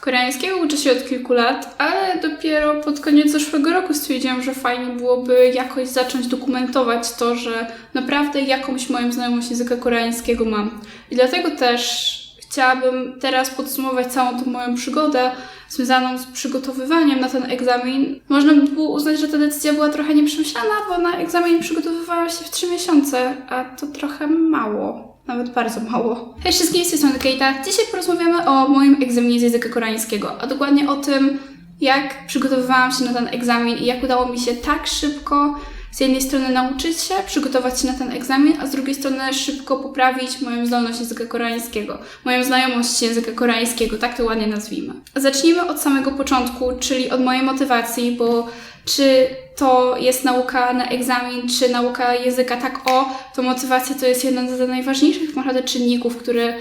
Koreańskiego uczę się od kilku lat, ale dopiero pod koniec zeszłego roku stwierdziłam, że fajnie byłoby jakoś zacząć dokumentować to, że naprawdę jakąś moją znajomość języka koreańskiego mam. I dlatego też chciałabym teraz podsumować całą tą moją przygodę związaną z przygotowywaniem na ten egzamin. Można by było uznać, że ta decyzja była trochę nieprzemyślana, bo na egzamin przygotowywałam się w 3 miesiące, a to trochę mało. Nawet bardzo mało. Hej wszystkim, z tej. Dzisiaj porozmawiamy o moim egzaminie z języka koreańskiego, a dokładnie o tym, jak przygotowywałam się na ten egzamin i jak udało mi się tak szybko z jednej strony nauczyć się, przygotować się na ten egzamin, a z drugiej strony szybko poprawić moją zdolność języka koreańskiego, moją znajomość języka koreańskiego, tak to ładnie nazwijmy. Zacznijmy od samego początku, czyli od mojej motywacji, bo czy to jest nauka na egzamin, czy nauka języka tak o, to motywacja to jest jeden z najważniejszych tak naprawdę czynników, który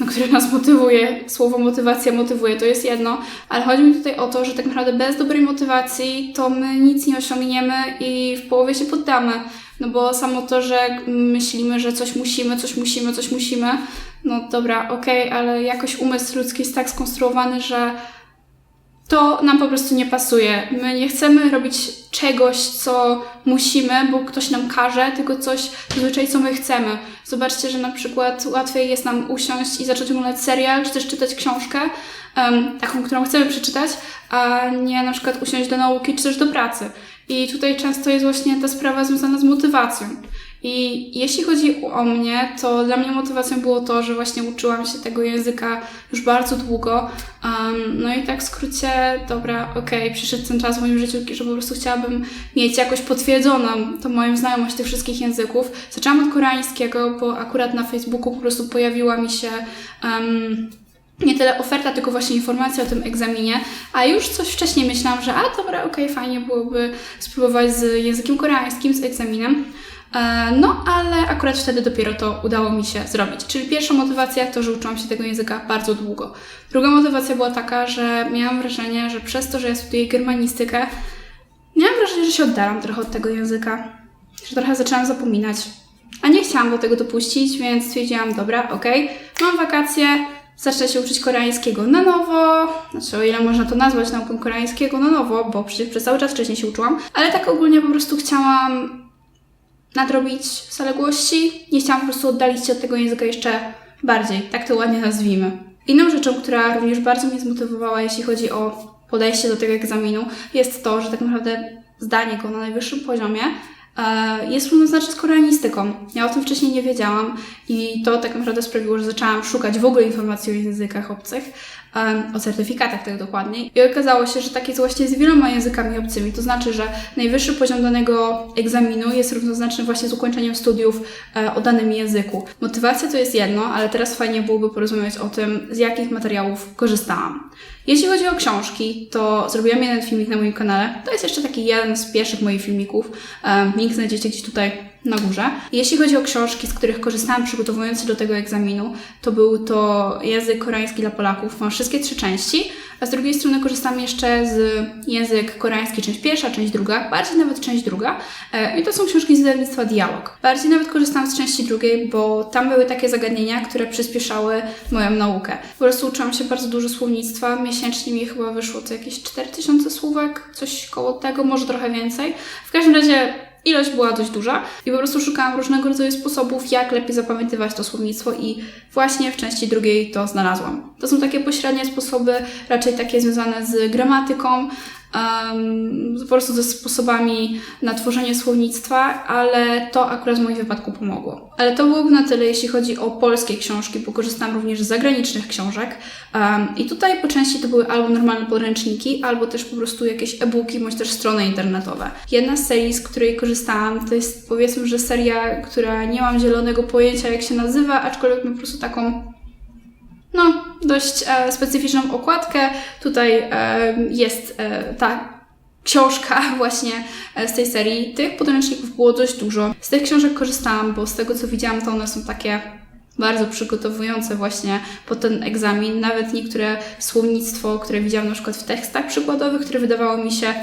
no, które nas motywuje. Słowo motywacja motywuje, to jest jedno, ale chodzi mi tutaj o to, że tak naprawdę bez dobrej motywacji to my nic nie osiągniemy i w połowie się poddamy. No bo samo to, że myślimy, że coś musimy, coś musimy, coś musimy, no dobra, okej, okay, ale jakoś umysł ludzki jest tak skonstruowany, że to nam po prostu nie pasuje. My nie chcemy robić czegoś, co musimy, bo ktoś nam każe, tylko coś zazwyczaj, co my chcemy. Zobaczcie, że na przykład łatwiej jest nam usiąść i zacząć oglądać serial, czy też czytać książkę, um, taką, którą chcemy przeczytać, a nie na przykład usiąść do nauki, czy też do pracy. I tutaj często jest właśnie ta sprawa związana z motywacją. I jeśli chodzi o mnie, to dla mnie motywacją było to, że właśnie uczyłam się tego języka już bardzo długo. Um, no i tak w skrócie, dobra, okej, okay, przyszedł ten czas w moim życiu, że po prostu chciałabym mieć jakoś potwierdzoną tą moją znajomość tych wszystkich języków. Zaczęłam od koreańskiego, bo akurat na Facebooku po prostu pojawiła mi się um, nie tyle oferta, tylko właśnie informacja o tym egzaminie, a już coś wcześniej myślałam, że a dobra, okej, okay, fajnie byłoby spróbować z językiem koreańskim, z egzaminem. E, no, ale akurat wtedy dopiero to udało mi się zrobić. Czyli pierwsza motywacja to, że uczyłam się tego języka bardzo długo. Druga motywacja była taka, że miałam wrażenie, że przez to, że ja studiuję germanistykę, miałam wrażenie, że się oddalam trochę od tego języka, że trochę zaczęłam zapominać. A nie chciałam do tego dopuścić, więc stwierdziłam, dobra, okej, okay, mam wakacje, zacznę się uczyć koreańskiego na nowo, znaczy o ile można to nazwać nauką koreańskiego na nowo, bo przecież przez cały czas wcześniej się uczyłam, ale tak ogólnie po prostu chciałam nadrobić zaległości. Nie chciałam po prostu oddalić się od tego języka jeszcze bardziej, tak to ładnie nazwijmy. Inną rzeczą, która również bardzo mnie zmotywowała, jeśli chodzi o podejście do tego egzaminu, jest to, że tak naprawdę zdanie go na najwyższym poziomie e, jest równoznaczne z koreanistyką. Ja o tym wcześniej nie wiedziałam i to tak naprawdę sprawiło, że zaczęłam szukać w ogóle informacji o językach obcych, o certyfikatach tak dokładniej. I okazało się, że tak jest właśnie z wieloma językami obcymi. To znaczy, że najwyższy poziom danego egzaminu jest równoznaczny właśnie z ukończeniem studiów e, o danym języku. Motywacja to jest jedno, ale teraz fajnie byłoby porozmawiać o tym, z jakich materiałów korzystałam. Jeśli chodzi o książki, to zrobiłam jeden filmik na moim kanale. To jest jeszcze taki jeden z pierwszych moich filmików. Link znajdziecie gdzieś tutaj na górze. Jeśli chodzi o książki, z których korzystałam przygotowując się do tego egzaminu, to był to język koreański dla Polaków. Mam wszystkie trzy części, a z drugiej strony korzystam jeszcze z język koreański, część pierwsza, część druga, bardziej nawet część druga. E, I to są książki z wydawnictwa Dialog. Bardziej nawet korzystam z części drugiej, bo tam były takie zagadnienia, które przyspieszały moją naukę. Po prostu uczyłam się bardzo dużo słownictwa. Miesięcznie mi chyba wyszło to jakieś 4000 słówek, coś koło tego, może trochę więcej. W każdym razie ilość była dość duża i po prostu szukałam różnego rodzaju sposobów, jak lepiej zapamiętywać to słownictwo i właśnie w części drugiej to znalazłam. To są takie pośrednie sposoby, raczej takie związane z gramatyką, um, po prostu ze sposobami na tworzenie słownictwa, ale to akurat w moim wypadku pomogło. Ale to byłoby na tyle, jeśli chodzi o polskie książki, bo korzystam również z zagranicznych książek. Um, I tutaj po części to były albo normalne podręczniki, albo też po prostu jakieś e-booki, bądź też strony internetowe. Jedna z serii, z której korzystałam, to jest powiedzmy, że seria, która nie mam zielonego pojęcia, jak się nazywa, aczkolwiek ma po prostu taką dość e, specyficzną okładkę. Tutaj e, jest e, ta książka właśnie z tej serii. Tych podręczników było dość dużo. Z tych książek korzystałam, bo z tego co widziałam, to one są takie bardzo przygotowujące właśnie pod ten egzamin. Nawet niektóre słownictwo, które widziałam na przykład w tekstach przykładowych, które wydawało mi się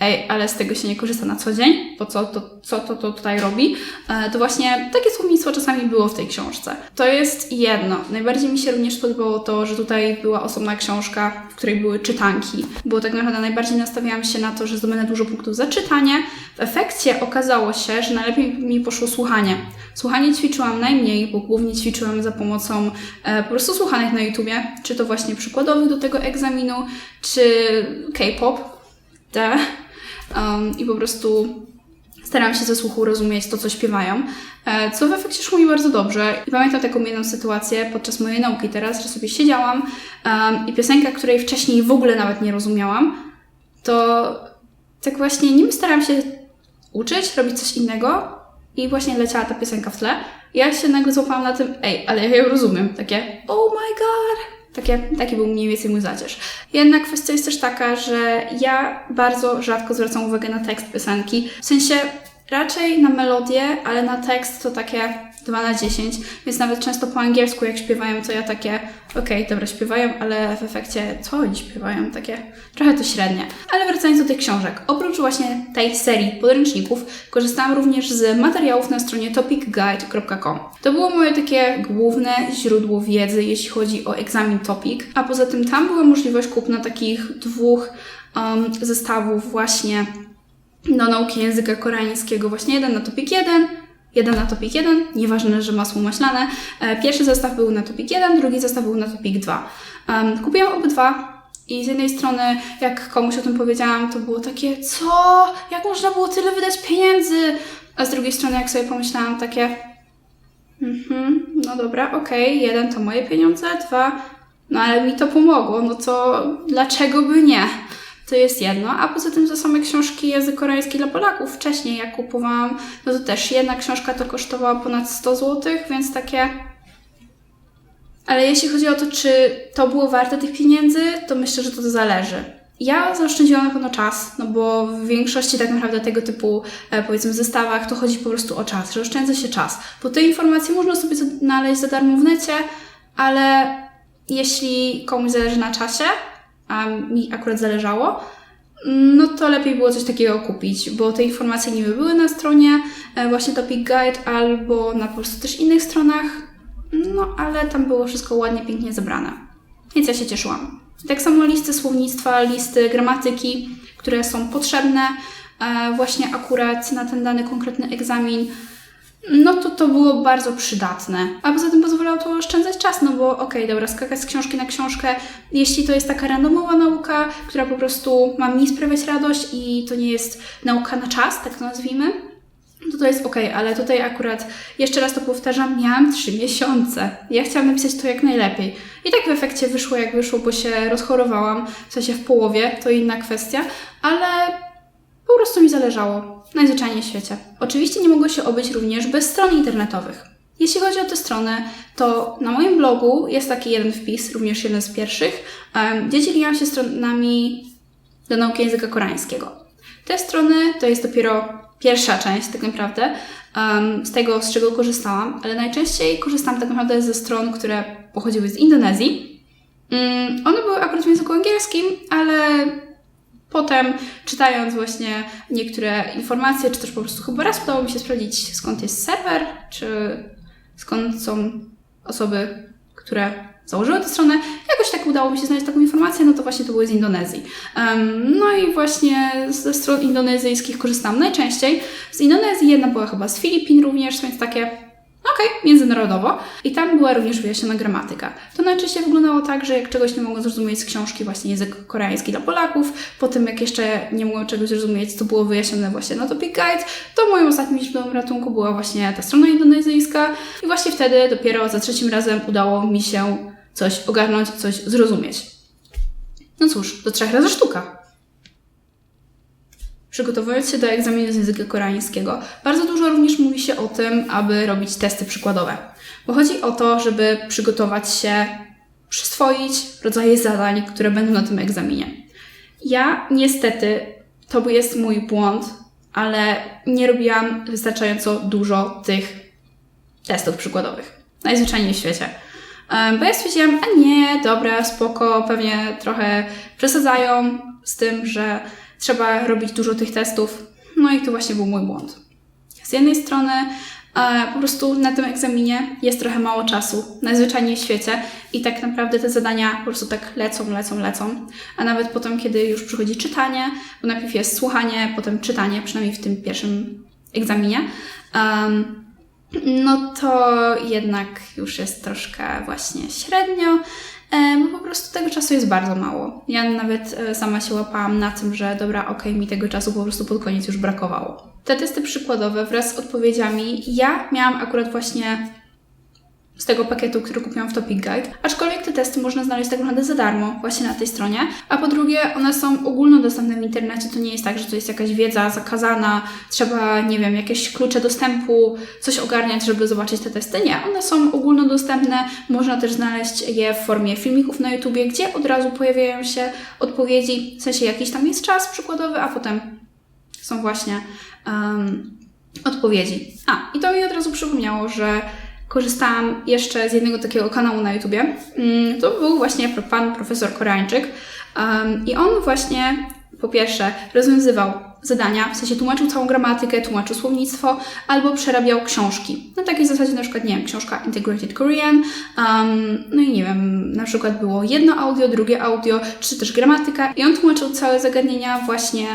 ej, ale z tego się nie korzysta na co dzień, bo co to, co to, to tutaj robi, e, to właśnie takie słownictwo czasami było w tej książce. To jest jedno. Najbardziej mi się również podobało to, że tutaj była osobna książka, w której były czytanki, bo tak naprawdę najbardziej nastawiałam się na to, że zdobędę dużo punktów za czytanie. W efekcie okazało się, że najlepiej mi poszło słuchanie. Słuchanie ćwiczyłam najmniej, bo głównie ćwiczyłam za pomocą e, po prostu słuchanek na YouTubie, czy to właśnie przykładowych do tego egzaminu, czy K-pop, te. Um, I po prostu staram się ze słuchu rozumieć to, co śpiewają, e, co w efekcie szło mi bardzo dobrze. I pamiętam taką jedną sytuację podczas mojej nauki teraz, że sobie siedziałam um, i piosenka, której wcześniej w ogóle nawet nie rozumiałam, to tak właśnie nim starałam się uczyć, robić coś innego i właśnie leciała ta piosenka w tle. Ja się nagle złapałam na tym, ej, ale ja ją rozumiem. Takie, oh my god, takie, taki był mniej więcej mój zacierz. Jednak kwestia jest też taka, że ja bardzo rzadko zwracam uwagę na tekst piosenki. W sensie raczej na melodię, ale na tekst to takie 2 na 10, więc nawet często po angielsku jak śpiewają, to ja takie, okej, okay, dobra, śpiewają, ale w efekcie co oni śpiewają? Takie trochę to średnie. Ale wracając do tych książek, oprócz właśnie tej serii podręczników, korzystałam również z materiałów na stronie topicguide.com. To było moje takie główne źródło wiedzy, jeśli chodzi o egzamin Topic, a poza tym tam była możliwość kupna takich dwóch um, zestawów właśnie do nauki języka koreańskiego, właśnie jeden na Topic 1, jeden na topik 1, nieważne, że masło maślane. E, pierwszy zestaw był na topik 1, drugi zestaw był na topik 2. Um, kupiłam obydwa i z jednej strony, jak komuś o tym powiedziałam, to było takie, co? Jak można było tyle wydać pieniędzy? A z drugiej strony, jak sobie pomyślałam, takie, mhm, no dobra, okej, okay, jeden to moje pieniądze, dwa, no ale mi to pomogło, no to dlaczego by nie? To jest jedno, a poza tym za same książki język koreański dla Polaków wcześniej jak kupowałam, no to też jedna książka to kosztowała ponad 100 zł, więc takie... Ale jeśli chodzi o to, czy to było warte tych pieniędzy, to myślę, że to, to zależy. Ja zaoszczędziłam na pewno czas, no bo w większości tak naprawdę tego typu, e, powiedzmy, zestawach to chodzi po prostu o czas, że oszczędza się czas. Bo te informacje można sobie znaleźć za darmo w necie, ale jeśli komuś zależy na czasie, a mi akurat zależało, no to lepiej było coś takiego kupić, bo te informacje niby były na stronie e, właśnie Topic Guide albo na po prostu też innych stronach, no ale tam było wszystko ładnie, pięknie zebrane. Więc ja się cieszyłam. Tak samo listy słownictwa, listy gramatyki, które są potrzebne e, właśnie akurat na ten dany konkretny egzamin no to to było bardzo przydatne. A poza tym pozwalało to oszczędzać czas, no bo okej, okay, dobra, skakać z książki na książkę, jeśli to jest taka randomowa nauka, która po prostu ma mi sprawiać radość i to nie jest nauka na czas, tak to nazwijmy, to to jest ok, ale tutaj akurat, jeszcze raz to powtarzam, miałam trzy miesiące. Ja chciałam napisać to jak najlepiej. I tak w efekcie wyszło jak wyszło, bo się rozchorowałam, w sensie w połowie, to inna kwestia, ale po prostu mi zależało. Najzwyczajniej w świecie. Oczywiście nie mogło się obyć również bez stron internetowych. Jeśli chodzi o te strony, to na moim blogu jest taki jeden wpis, również jeden z pierwszych, gdzie dzieliłam się stronami do nauki języka koreańskiego. Te strony to jest dopiero pierwsza część, tak naprawdę, z tego, z czego korzystałam, ale najczęściej korzystam tak naprawdę ze stron, które pochodziły z Indonezji. Mm, one były akurat w języku angielskim, ale Potem, czytając właśnie niektóre informacje, czy też po prostu chyba raz udało mi się sprawdzić, skąd jest serwer, czy skąd są osoby, które założyły tę stronę. Jakoś tak udało mi się znaleźć taką informację, no to właśnie to były z Indonezji. Um, no i właśnie ze stron indonezyjskich korzystam najczęściej. Z Indonezji jedna była chyba z Filipin również, więc takie Okej, okay, międzynarodowo. I tam była również wyjaśniona gramatyka. To najczęściej wyglądało tak, że jak czegoś nie mogą zrozumieć z książki właśnie język koreański dla Polaków, potem jak jeszcze nie mogą czegoś zrozumieć, to było wyjaśnione właśnie na Topic Guide, to moim ostatnim źródłem ratunku była właśnie ta strona indonezyjska i właśnie wtedy dopiero za trzecim razem udało mi się coś ogarnąć, coś zrozumieć. No cóż, do trzech razy sztuka przygotowując się do egzaminu z języka koreańskiego, bardzo dużo również mówi się o tym, aby robić testy przykładowe. Bo chodzi o to, żeby przygotować się, przyswoić rodzaje zadań, które będą na tym egzaminie. Ja niestety, to jest mój błąd, ale nie robiłam wystarczająco dużo tych testów przykładowych. Najzwyczajniej w świecie. Bo ja stwierdziłam, a nie, dobra, spoko, pewnie trochę przesadzają z tym, że trzeba robić dużo tych testów. No i to właśnie był mój błąd. Z jednej strony e, po prostu na tym egzaminie jest trochę mało czasu, najzwyczajniej w świecie i tak naprawdę te zadania po prostu tak lecą, lecą, lecą. A nawet potem, kiedy już przychodzi czytanie, bo najpierw jest słuchanie, potem czytanie, przynajmniej w tym pierwszym egzaminie, um, no to jednak już jest troszkę właśnie średnio, bo po prostu tego czasu jest bardzo mało. Ja nawet e, sama się łapałam na tym, że dobra, okej, okay, mi tego czasu po prostu pod koniec już brakowało. Te testy przykładowe wraz z odpowiedziami ja miałam akurat właśnie z tego pakietu, który kupiłam w Topic Guide. Aczkolwiek te testy można znaleźć tak naprawdę za darmo właśnie na tej stronie. A po drugie, one są ogólnodostępne w internecie. To nie jest tak, że to jest jakaś wiedza zakazana, trzeba, nie wiem, jakieś klucze dostępu, coś ogarniać, żeby zobaczyć te testy. Nie, one są ogólnodostępne. Można też znaleźć je w formie filmików na YouTubie, gdzie od razu pojawiają się odpowiedzi, w sensie jakiś tam jest czas przykładowy, a potem są właśnie um, odpowiedzi. A, i to mi od razu przypomniało, że korzystałam jeszcze z jednego takiego kanału na YouTubie. Mm, to był właśnie pan profesor Koreańczyk i on właśnie po pierwsze rozwiązywał zadania, w sensie tłumaczył całą gramatykę, tłumaczył słownictwo, albo przerabiał książki. Na takiej zasadzie na przykład, nie wiem, książka Integrated Korean, um, no i nie wiem, na przykład było jedno audio, drugie audio, czy też gramatyka i on tłumaczył całe zagadnienia właśnie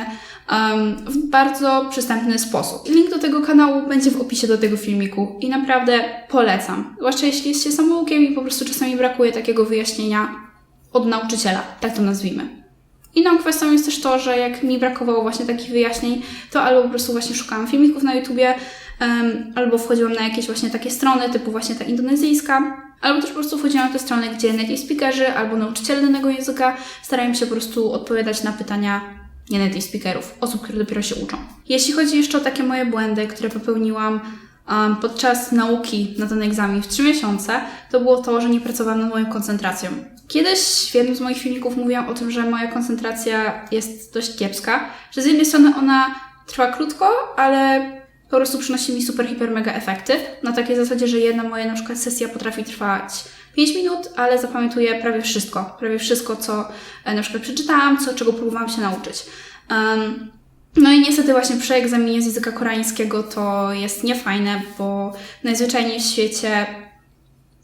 w bardzo przystępny sposób. Link do tego kanału będzie w opisie do tego filmiku i naprawdę polecam. Zwłaszcza jeśli jesteście samoukiem i po prostu czasami brakuje takiego wyjaśnienia od nauczyciela, tak to nazwijmy. Inną kwestią jest też to, że jak mi brakowało właśnie takich wyjaśnień, to albo po prostu właśnie szukałam filmików na YouTubie, um, albo wchodziłam na jakieś właśnie takie strony, typu właśnie ta indonezyjska, albo też po prostu wchodziłam na te strony, gdzie native speakerzy albo nauczyciele danego języka starają się po prostu odpowiadać na pytania nie native speakerów, osób, które dopiero się uczą. Jeśli chodzi jeszcze o takie moje błędy, które popełniłam um, podczas nauki na ten egzamin w 3 miesiące, to było to, że nie pracowałam nad moją koncentracją. Kiedyś w jednym z moich filmików mówiłam o tym, że moja koncentracja jest dość kiepska, że z jednej strony ona trwa krótko, ale po prostu przynosi mi super, hiper, mega efekty. Na takiej zasadzie, że jedna moja na przykład sesja potrafi trwać 5 minut, ale zapamiętuję prawie wszystko. Prawie wszystko, co e, na przykład przeczytałam, co, czego próbowałam się nauczyć. Um, no i niestety właśnie przy egzaminie z języka koreańskiego to jest niefajne, bo najzwyczajniej w świecie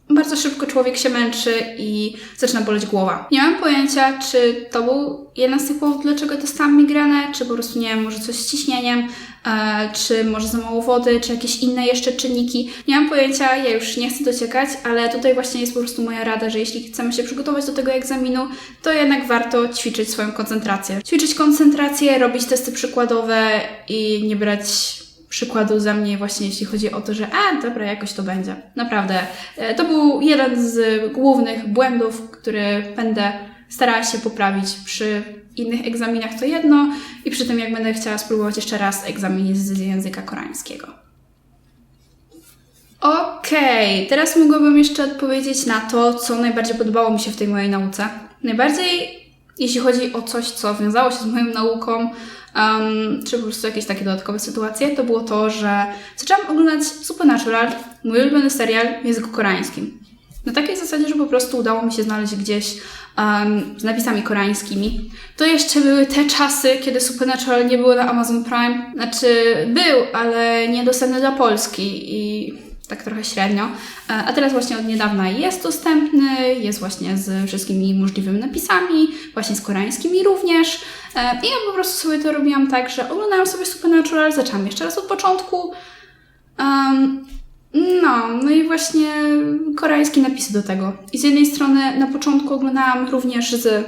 bardzo szybko człowiek się męczy i zaczyna boleć głowa. Nie mam pojęcia, czy to był jeden z tych powodów, dlaczego dostałam migrenę, czy po prostu, nie wiem, może coś z ciśnieniem, e, czy może za mało wody, czy jakieś inne jeszcze czynniki. Nie mam pojęcia, ja już nie chcę dociekać, ale tutaj właśnie jest po prostu moja rada, że jeśli chcemy się przygotować do tego egzaminu, to jednak warto ćwiczyć swoją koncentrację. Ćwiczyć koncentrację, robić testy przykładowe i nie brać przykładu za mnie właśnie jeśli chodzi o to, że a, dobra, jakoś to będzie. Naprawdę. E, to był jeden z głównych błędów, który będę starała się poprawić przy innych egzaminach to jedno i przy tym jak będę chciała spróbować jeszcze raz egzamin z języka koreańskiego. Okej, okay, teraz mogłabym jeszcze odpowiedzieć na to, co najbardziej podobało mi się w tej mojej nauce. Najbardziej, jeśli chodzi o coś, co wiązało się z moją nauką, um, czy po prostu jakieś takie dodatkowe sytuacje, to było to, że zaczęłam oglądać Supernatural, mój ulubiony serial w języku koreańskim. Na takiej zasadzie, że po prostu udało mi się znaleźć gdzieś um, z napisami koreańskimi. To jeszcze były te czasy, kiedy Supernatural nie było na Amazon Prime. Znaczy, był, ale niedostępny dla Polski i tak trochę średnio. E, a teraz właśnie od niedawna jest dostępny, jest właśnie z wszystkimi możliwymi napisami, właśnie z koreańskimi również. E, I ja po prostu sobie to robiłam tak, że oglądałam sobie Supernatural, zaczęłam jeszcze raz od początku. Um, no, no i właśnie koreańskie napisy do tego. I z jednej strony na początku oglądałam również z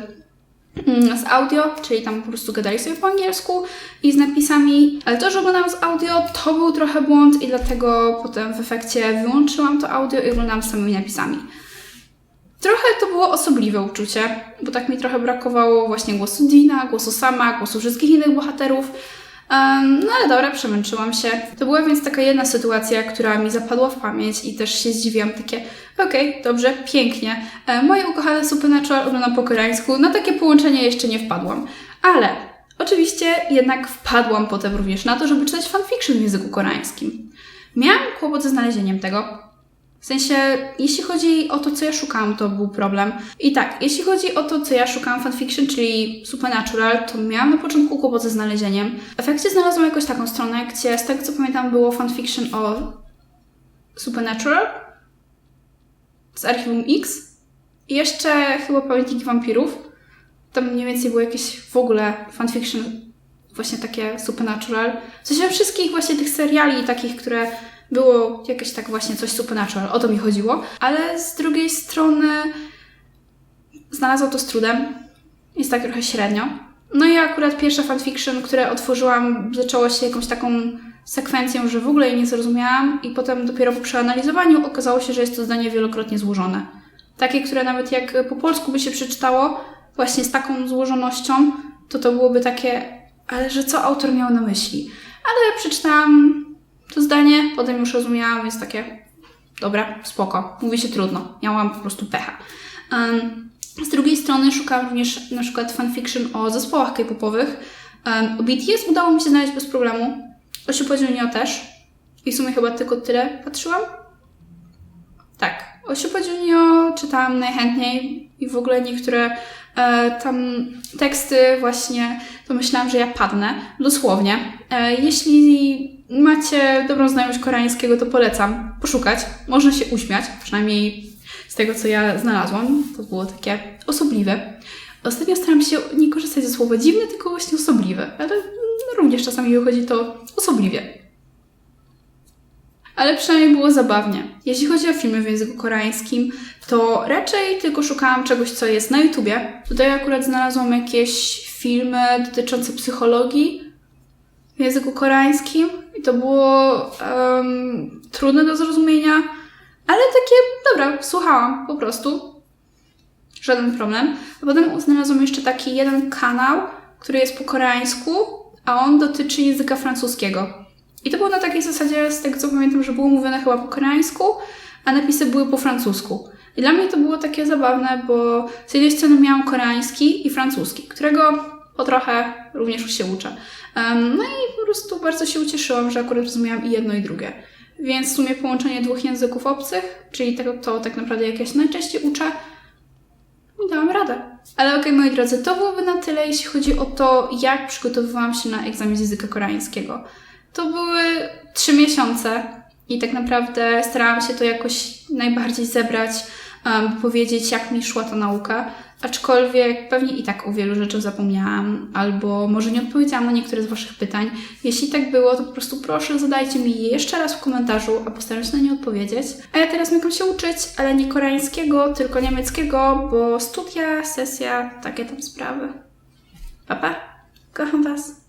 z audio, czyli tam po prostu gadali sobie po angielsku i z napisami, ale to, że oglądałam z audio, to był trochę błąd i dlatego potem w efekcie wyłączyłam to audio i oglądałam z samymi napisami. Trochę to było osobliwe uczucie, bo tak mi trochę brakowało właśnie głosu Dina, głosu Sama, głosu wszystkich innych bohaterów, no ale dobra, przemęczyłam się. To była więc taka jedna sytuacja, która mi zapadła w pamięć i też się zdziwiłam, takie okej, okay, dobrze, pięknie. E, moje ukochane Supernatural oglądam po koreańsku, na takie połączenie jeszcze nie wpadłam. Ale oczywiście jednak wpadłam potem również na to, żeby czytać fanfiction w języku koreańskim. Miałam kłopot ze znalezieniem tego, W sensie, jeśli chodzi o to, co ja szukałam, to był problem. I tak, jeśli chodzi o to, co ja szukałam fanfiction, czyli Supernatural, to miałam na początku kłopot ze znalezieniem. W efekcie znalazłam jakąś taką stronę, gdzie z tego co pamiętam było fanfiction o Supernatural z Archiwum X i jeszcze chyba Pamiętniki Wampirów. Tam mniej więcej było jakieś w ogóle fanfiction właśnie takie Supernatural. W sensie wszystkich właśnie tych seriali takich, które było jakieś tak właśnie coś supernatural, o to mi chodziło, ale z drugiej strony znalazłam to z trudem, jest tak trochę średnio. No i akurat pierwsze fanfiction, które otworzyłam, zaczęło się jakąś taką sekwencją, że w ogóle jej nie zrozumiałam i potem dopiero po przeanalizowaniu okazało się, że jest to zdanie wielokrotnie złożone. Takie, które nawet jak po polsku by się przeczytało, właśnie z taką złożonością, to to byłoby takie, ale że co autor miał na myśli. Ale przeczytałam to zdanie, potem już rozumiałam, jest takie, dobra, spoko, mówi się trudno, miałam po prostu pecha. Um, z drugiej strony szukałam również na przykład fanfiction o zespołach k-popowych. Um, o BTS udało mi się znaleźć bez problemu. O Super Junior też. I w sumie chyba tylko tyle patrzyłam. Tak, o Super Junior czytałam najchętniej i w ogóle niektóre e, tam teksty właśnie, to myślałam, że ja padnę, dosłownie. E, jeśli macie dobrą znajomość koreańskiego, to polecam poszukać. Można się uśmiać, przynajmniej z tego, co ja znalazłam. To było takie osobliwe. Ostatnio staram się nie korzystać ze słowa dziwne, tylko właśnie osobliwe, ale również czasami wychodzi to osobliwie. Ale przynajmniej było zabawnie. Jeśli chodzi o filmy w języku koreańskim, to raczej tylko szukałam czegoś, co jest na YouTubie. Tutaj akurat znalazłam jakieś filmy dotyczące psychologii w języku koreańskim i to było um, trudne do zrozumienia, ale takie, dobra, słuchałam po prostu. Żaden problem. A potem znalazłam jeszcze taki jeden kanał, który jest po koreańsku, a on dotyczy języka francuskiego. I to było na takiej zasadzie, z tego co pamiętam, że było mówione chyba po koreańsku, a napisy były po francusku. I dla mnie to było takie zabawne, bo z jednej strony miałam koreański i francuski, którego po trochę również już się uczę. No i po prostu bardzo się ucieszyłam, że akurat rozumiałam i jedno i drugie. Więc w sumie połączenie dwóch języków obcych, czyli tego, to tak naprawdę jak ja się najczęściej uczę, i dałam radę. Ale okej, okay, moi drodzy, to byłoby na tyle, jeśli chodzi o to, jak przygotowywałam się na egzamin z języka koreańskiego. To były trzy miesiące i tak naprawdę starałam się to jakoś najbardziej zebrać, um, powiedzieć, jak mi szła ta nauka. Aczkolwiek pewnie i tak o wielu rzeczach zapomniałam, albo może nie odpowiedziałam na niektóre z Waszych pytań. Jeśli tak było, to po prostu proszę zadajcie mi je jeszcze raz w komentarzu, a postaram się na nie odpowiedzieć. A ja teraz mogę się uczyć, ale nie koreańskiego, tylko niemieckiego, bo studia, sesja, takie tam sprawy. Papa, kocham Was.